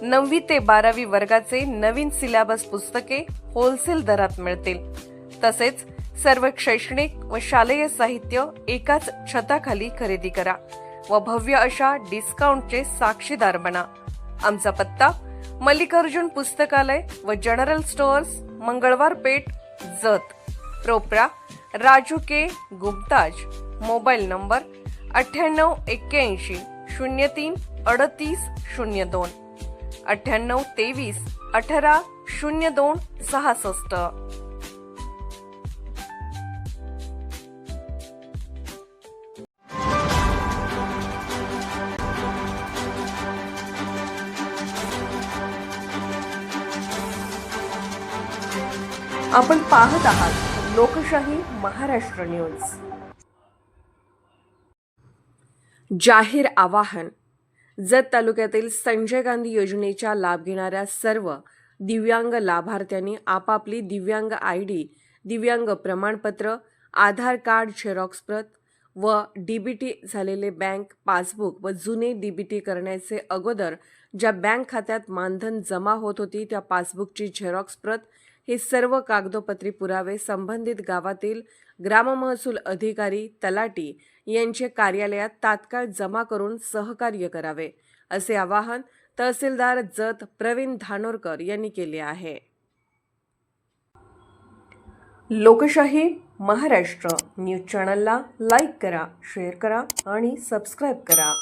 नववी ते बारावी वर्गाचे नवीन सिलेबस पुस्तके होलसेल दरात मिळतील. तसेच सर्व शैक्षणिक व शालेय साहित्य एकाच छताखाली खरेदी करा व भव्य अशा डिस्काउंटचे साक्षीदार बना. आमचा पत्ता मल्लिकार्जुन पुस्तकालय व जनरल स्टोअर्स मंगळवार पेठ जत. प्रोप्रा राजू के गुप्ताज. मोबाईल नंबर अठ्ठ्याण्णव एक्क्याऐंशी शून्य तीन अडतीस शून्य दोन. अठ्ठ्याण्णव तेवीस अठरा शून्य दोन सहासष्ट. आपण पाहत आहात लोकशाही महाराष्ट्र न्यूज. जाहीर आवाहन जत तालुक्यातील संजय गांधी योजनेच्या लाभ घेणाऱ्या सर्व दिव्यांग लाभार्थ्यांनी आपापली दिव्यांग आय डी दिव्यांग प्रमाणपत्र आधार कार्ड झेरॉक्स प्रत व डीबीटी झालेले बँक पासबुक व जुने डीबीटी करण्याचे अगोदर ज्या बँक खात्यात मानधन जमा होत होती त्या पासबुकची झेरॉक्स प्रत हे सर्व कागदोपत्री पुरावे संबंधित गावातील ग्राममहसूल अधिकारी तलाटी यांचे कार्यालयात तात्काळ जमा करून सहकार्य करावे असे आवाहन तहसीलदार जत प्रवीण धानोरकर यांनी केले आहे. लोकशाही महाराष्ट्र न्यूज चॅनलला लाईक करा शेअर करा आणि सबस्क्राईब करा.